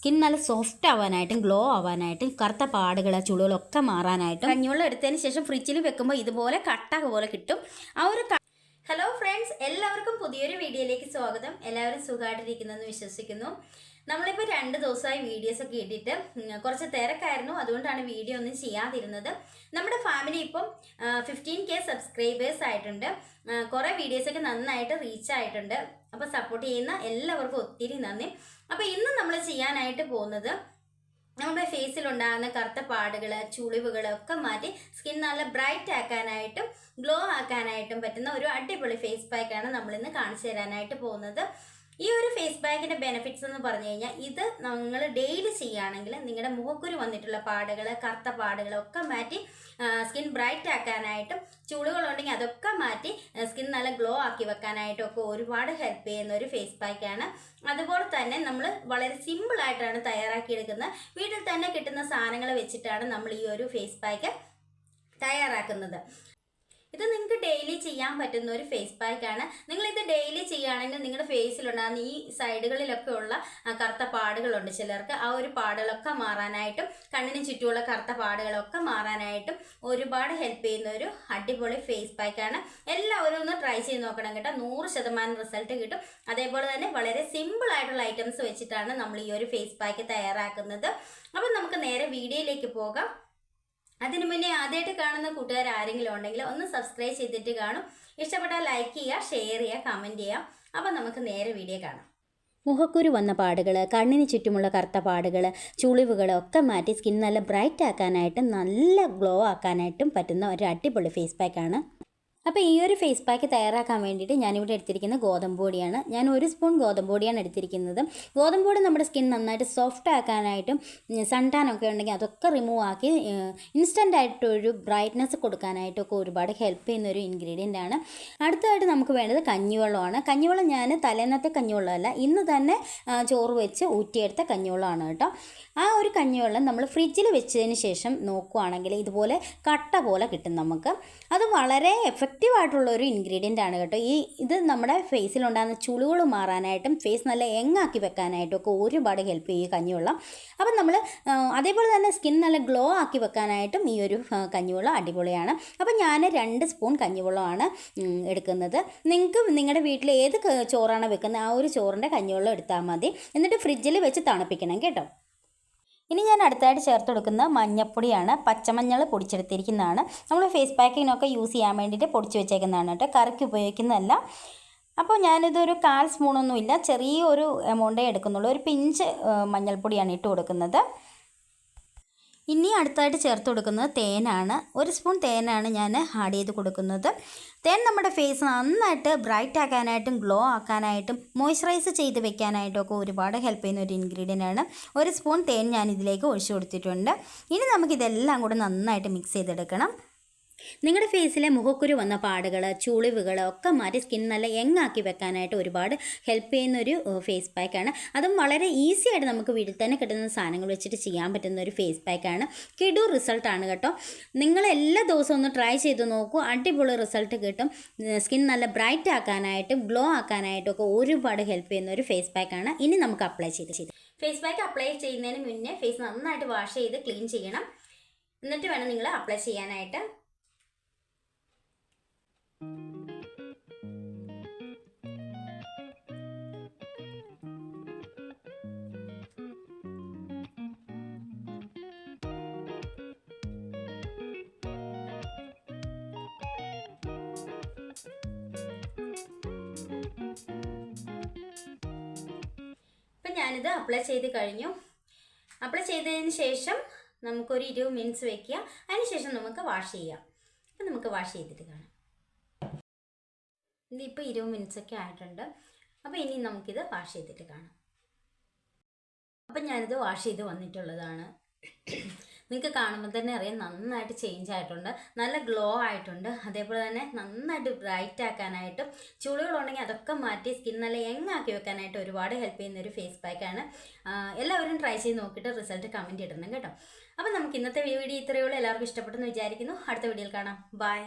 Skin നല്ല soft ആവാനായിട്ടും glow ആവാനായിട്ടും കറുത്ത പാടുകൾ ചുളുകളൊക്കെ മാറാനായിട്ടും. കഞ്ഞിവെള്ളം എടുത്തതിന് ശേഷം ഫ്രിഡ്ജിൽ വെക്കുമ്പോൾ ഇതുപോലെ കട്ട പോലെ കിട്ടും. ആ ഒരു ഹലോ ഫ്രണ്ട്സ് എല്ലാവർക്കും പുതിയൊരു വീഡിയോയിലേക്ക് സ്വാഗതം. എല്ലാവരും സുഖമായിട്ടിരിക്കുന്നെന്ന് വിശ്വസിക്കുന്നു. നമ്മളിപ്പോൾ രണ്ട് ദിവസമായി വീഡിയോസ് ഒക്കെ ഇട്ടിട്ട് കുറച്ച് തിരക്കായിരുന്നു. അതുകൊണ്ടാണ് വീഡിയോ ഒന്നും ചെയ്യാതിരുന്നത്. നമ്മുടെ ഫാമിലി ഇപ്പം ഫിഫ്റ്റീൻ കെ സബ്സ്ക്രൈബേഴ്സ് ആയിട്ടുണ്ട്. കുറേ വീഡിയോസൊക്കെ നന്നായിട്ട് റീച്ച് ആയിട്ടുണ്ട്. അപ്പോൾ സപ്പോർട്ട് ചെയ്യുന്ന എല്ലാവർക്കും ഒത്തിരി നന്ദി. അപ്പോൾ ഇന്ന് നമ്മൾ ചെയ്യാനായിട്ട് പോകുന്നത് നമ്മുടെ ഫേസിലുണ്ടാകുന്ന കറുത്ത പാടുകൾ ചുളിവുകൾ ഒക്കെ മാറ്റി സ്കിൻ നല്ല ബ്രൈറ്റ് ആക്കാനായിട്ടും ഗ്ലോ ആക്കാനായിട്ടും പറ്റുന്ന ഒരു അടിപൊളി ഫേസ് പാക്കാണ് നമ്മൾ ഇന്ന് കാണിച്ചു തരാനായിട്ട് പോകുന്നത്. ഈ ഒരു ഫേസ് പാക്കിന്റെ ബെനിഫിറ്റ്സ് എന്ന് പറഞ്ഞു കഴിഞ്ഞാൽ ഇത് നിങ്ങൾ ഡെയിലി ചെയ്യുകയാണെങ്കിൽ നിങ്ങളുടെ മുഖക്കുരു വന്നിട്ടുള്ള പാടുകൾ കറുത്ത പാടുകൾ ഒക്കെ മാറ്റി സ്കിൻ ബ്രൈറ്റ് ആക്കാനായിട്ടും ചുളികളുണ്ടെങ്കിൽ അതൊക്കെ മാറ്റി സ്കിൻ നല്ല ഗ്ലോ ആക്കി വെക്കാനായിട്ടും ഒക്കെ ഒരുപാട് ഹെൽപ്പ് ചെയ്യുന്ന ഒരു ഫേസ് പാക്കാണ് അതുപോലെ തന്നെ നമ്മൾ വളരെ സിമ്പിൾ ആയിട്ടാണ് തയ്യാറാക്കിയെടുക്കുന്നത് വീട്ടിൽ തന്നെ കിട്ടുന്ന സാധനങ്ങൾ വെച്ചിട്ടാണ് നമ്മൾ ഈ ഒരു ഫേസ് പാക്ക് തയ്യാറാക്കുന്നത്. ഇത് നിങ്ങൾക്ക് ഡെയിലി ചെയ്യാൻ പറ്റുന്ന ഒരു ഫേസ് പാക്ക് ആണ്. നിങ്ങൾ ഇത് ഡെയിലി ചെയ്യുകയാണെങ്കിൽ നിങ്ങളുടെ ഫേസിലുണ്ടാകുന്ന ഈ സൈഡുകളിലൊക്കെ ഉള്ള കറുത്ത പാടുകളുണ്ട് ചിലർക്ക്. ആ ഒരു പാടുകളൊക്കെ മാറാനായിട്ടും കണ്ണിന് ചുറ്റുമുള്ള കറുത്ത പാടുകളൊക്കെ മാറാനായിട്ടും ഒരുപാട് ഹെൽപ്പ് ചെയ്യുന്ന ഒരു അടിപൊളി ഫേസ് പാക്ക് ആണ്. എല്ലാവരും ഒന്ന് ട്രൈ ചെയ്ത് നോക്കണം കേട്ടോ. നൂറ് ശതമാനം റിസൾട്ട് കിട്ടും. അതേപോലെ തന്നെ വളരെ സിമ്പിൾ ആയിട്ടുള്ള ഐറ്റംസ് വെച്ചിട്ടാണ് നമ്മൾ ഈ ഒരു ഫേസ് പാക്ക് തയ്യാറാക്കുന്നത്. അപ്പം നമുക്ക് നേരെ വീഡിയോയിലേക്ക് പോകാം. അതിനു മുന്നേ ആദ്യമായിട്ട് കാണുന്ന കൂട്ടുകാർ ആരെങ്കിലും ഉണ്ടെങ്കിൽ ഒന്ന് സബ്സ്ക്രൈബ് ചെയ്തിട്ട് കാണും. ഇഷ്ടപ്പെട്ടാൽ ലൈക്ക് ചെയ്യുക ഷെയർ ചെയ്യുക കമന്റ് ചെയ്യാം അപ്പം നമുക്ക് നേരെ വീഡിയോ കാണാം. മുഖക്കുരു വന്ന പാടുകൾ കണ്ണിന് ചുറ്റുമുള്ള കറുത്ത പാടുകൾ ചുളിവുകൾ ഒക്കെ മാറ്റി സ്കിൻ നല്ല ബ്രൈറ്റ് ആക്കാനായിട്ടും നല്ല ഗ്ലോ ആക്കാനായിട്ടും പറ്റുന്ന ഒരു അടിപൊളി ഫേസ് പാക്കാണ് അപ്പോൾ ഈ ഒരു ഫേസ് പാക്ക് തയ്യാറാക്കാൻ വേണ്ടിയിട്ട് ഞാനിവിടെ എടുത്തിരിക്കുന്ന ഗോതമ്പ് പൊടിയാണ്. ഞാൻ ഒരു സ്പൂൺ ഗോതമ്പ് പൊടിയാണ് എടുത്തിരിക്കുന്നത്. ഗോതമ്പ് പൊടി നമ്മുടെ സ്കിൻ നന്നായിട്ട് സോഫ്റ്റ് ആക്കാനായിട്ടും സൺ ടാൻ ഒക്കെ ഉണ്ടെങ്കിൽ അതൊക്കെ റിമൂവ് ആക്കി ഇൻസ്റ്റന്റ് ആയിട്ട് ഒരു ബ്രൈറ്റ്നസ് കൊടുക്കാനായിട്ടൊക്കെ ഒരുപാട് ഹെൽപ്പ് ചെയ്യുന്ന ഒരു ഇൻഗ്രീഡിയന്റ് ആണ്. അടുത്തതായിട്ട് നമുക്ക് വേണ്ടത് കഞ്ഞിവെള്ളമാണ്. കഞ്ഞിവെള്ളം ഞാൻ തലേന്നത്തെ കഞ്ഞിവെള്ളമല്ല ഇന്ന് തന്നെ ചോറ് വെച്ച് ഊറ്റിയെടുത്ത കഞ്ഞിവെള്ളമാണ് കേട്ടോ. ആ ഒരു കഞ്ഞിവെള്ളം നമ്മൾ ഫ്രിഡ്ജിൽ വെച്ചതിന് ശേഷം നോക്കുവാണെങ്കിൽ ഇതുപോലെ കട്ട പോലെ കിട്ടും നമുക്ക്. അത് വളരെ എഫക്റ്റീവ് ആയിട്ടുള്ള ഒരു ഇൻഗ്രീഡിയന്റ് ആണ് കേട്ടോ. ഈ ഇത് നമ്മുടെ ഫേസിലുണ്ടാകുന്ന ചുളികൾ മാറാനായിട്ടും ഫേസ് നല്ല യങ്ങാക്കി വെക്കാനായിട്ടും ഒക്കെ ഒരുപാട് ഹെൽപ്പ് ചെയ്യും ഈ കഞ്ഞിവെള്ളം. അപ്പം നമ്മൾ അതേപോലെ തന്നെ സ്കിൻ നല്ല ഗ്ലോ ആക്കി വെക്കാനായിട്ടും ഈ ഒരു കഞ്ഞിവെള്ളം അടിപൊളിയാണ്. അപ്പം ഞാൻ രണ്ട് സ്പൂൺ കഞ്ഞിവെള്ളമാണ് എടുക്കുന്നത്. നിങ്ങൾക്ക് നിങ്ങളുടെ വീട്ടിൽ ഏത് ചോറാണ് വെക്കുന്നത് ആ ഒരു ചോറിന്റെ കഞ്ഞിവെള്ളം എടുത്താൽ മതി. എന്നിട്ട് ഫ്രിഡ്ജിൽ വെച്ച് തണുപ്പിക്കണം കേട്ടോ. ഞാൻ അടുത്തായിട്ട് ചേർത്ത് കൊടുക്കുന്ന മഞ്ഞപ്പൊടിയാണ്. പച്ചമഞ്ഞൾ പൊടിച്ചെടുത്തിരിക്കുന്നതാണ്. നമ്മൾ ഫേസ് പാക്കിങ്ങിനൊക്കെ യൂസ് ചെയ്യാൻ വേണ്ടിയിട്ട് പൊടിച്ച് വെച്ചേക്കുന്നതാണ് കേട്ടോ. കറിക്ക് ഉപയോഗിക്കുന്നതല്ല. അപ്പോൾ ഞാനിതൊരു കാൽ സ്പൂണൊന്നുമില്ല ചെറിയൊരു എമൗണ്ടേ എടുക്കുന്നുള്ളൂ. ഒരു പിഞ്ച് മഞ്ഞൾപ്പൊടിയാണ് ഇട്ട് കൊടുക്കുന്നത്. ഇനി അടുത്തായിട്ട് ചേർത്ത് കൊടുക്കുന്നത് തേനാണ്. ഒരു സ്പൂൺ തേനാണ് ഞാൻ ആഡ് ചെയ്ത് കൊടുക്കുന്നത്. തേൻ നമ്മുടെ ഫേസ് നന്നായിട്ട് ബ്രൈറ്റ് ആക്കാനായിട്ടും ഗ്ലോ ആക്കാനായിട്ടും മോയ്സ്ചറൈസ് ചെയ്ത് വെക്കാനായിട്ടും ഒക്കെ ഒരുപാട് ഹെൽപ്പ് ചെയ്യുന്ന ഒരു ഇൻഗ്രീഡിയന്റ് ആണ്. ഒരു സ്പൂൺ തേൻ ഞാൻ ഇതിലേക്ക് ഒഴിച്ചു കൊടുത്തിട്ടുണ്ട്. ഇനി നമുക്കിതെല്ലാം കൂടെ നന്നായിട്ട് മിക്സ് ചെയ്തെടുക്കണം. നിങ്ങളുടെ ഫേസിലെ മുഖക്കുരു വന്ന പാടുകൾ ചുളിവുകൾ ഒക്കെ മാറ്റി സ്കിൻ നല്ല യങ്ങാക്കി വെക്കാനായിട്ട് ഒരുപാട് ഹെൽപ്പ് ചെയ്യുന്ന ഒരു ഫേസ് പാക്കാണ് അതും വളരെ ഈസി ആയിട്ട് നമുക്ക് വീട്ടിൽ തന്നെ കിട്ടുന്ന സാധനങ്ങൾ വെച്ചിട്ട് ചെയ്യാൻ പറ്റുന്ന ഒരു ഫേസ് പാക്കാണ് കിടു റിസൾട്ടാണ് കേട്ടോ. നിങ്ങൾ എല്ലാ ദിവസവും ഒന്ന് ട്രൈ ചെയ്ത് നോക്കൂ. അടിപൊളി റിസൾട്ട് കിട്ടും. സ്കിൻ നല്ല ബ്രൈറ്റ് ആക്കാനായിട്ടും ഗ്ലോ ആക്കാനായിട്ടും ഒക്കെ ഒരുപാട് ഹെൽപ്പ് ചെയ്യുന്ന ഒരു ഫേസ് പാക്കാണ് ഇനി നമുക്ക് അപ്ലൈ ചെയ്ത് ചെയ്ത്. ഫേസ് പാക്ക് അപ്ലൈ ചെയ്യുന്നതിന് മുന്നേ ഫേസ് നന്നായിട്ട് വാഷ് ചെയ്ത് ക്ലീൻ ചെയ്യണം. എന്നിട്ട് വേണം നിങ്ങൾ അപ്ലൈ ചെയ്യാനായിട്ട്. ഞാനിത് അപ്ലൈ ചെയ്ത് കഴിഞ്ഞു. അപ്ലൈ ചെയ്തതിന് ശേഷം നമുക്കൊരു ഇരുപത് മിനിറ്റ്സ് വെക്കുക. അതിനുശേഷം നമുക്ക് വാഷ് ചെയ്യാം. അപ്പം നമുക്ക് വാഷ് ചെയ്തിട്ട് കാണാം. ഇതിപ്പോൾ ഇരുപത് മിനിറ്റ്സ് ഒക്കെ ആയിട്ടുണ്ട്. അപ്പോൾ ഇനി നമുക്കിത് വാഷ് ചെയ്തിട്ട് കാണാം. അപ്പം ഞാനിത് വാഷ് ചെയ്ത് വന്നിട്ടുള്ളതാണ്. നിങ്ങൾക്ക് കാണുമ്പോൾ തന്നെ അറിയാം നന്നായിട്ട് ചേഞ്ച് ആയിട്ടുണ്ട്. നല്ല ഗ്ലോ ആയിട്ടുണ്ട്. അതേപോലെ തന്നെ നന്നായിട്ട് ബ്രൈറ്റ് ആക്കാനായിട്ട് ചുളികളുണ്ടെങ്കിൽ അതൊക്കെ മാറ്റി സ്കിൻ നല്ല യങ് ആക്കി വെക്കാനായിട്ട് ഒരുപാട് ഹെൽപ്പ് ചെയ്യുന്ന ഒരു ഫേസ് പാക്കാണ് എല്ലാവരും ട്രൈ ചെയ്ത് നോക്കിയിട്ട് റിസൾട്ട് കമന്റ് ഇടണം കേട്ടോ. അപ്പം നമുക്ക് ഇന്നത്തെ വീഡിയോ ഇത്രയേ ഉള്ളൂ. എല്ലാവർക്കും ഇഷ്ടപ്പെട്ടെന്ന് വിചാരിക്കുന്നു. അടുത്ത വീഡിയോയിൽ കാണാം. ബൈ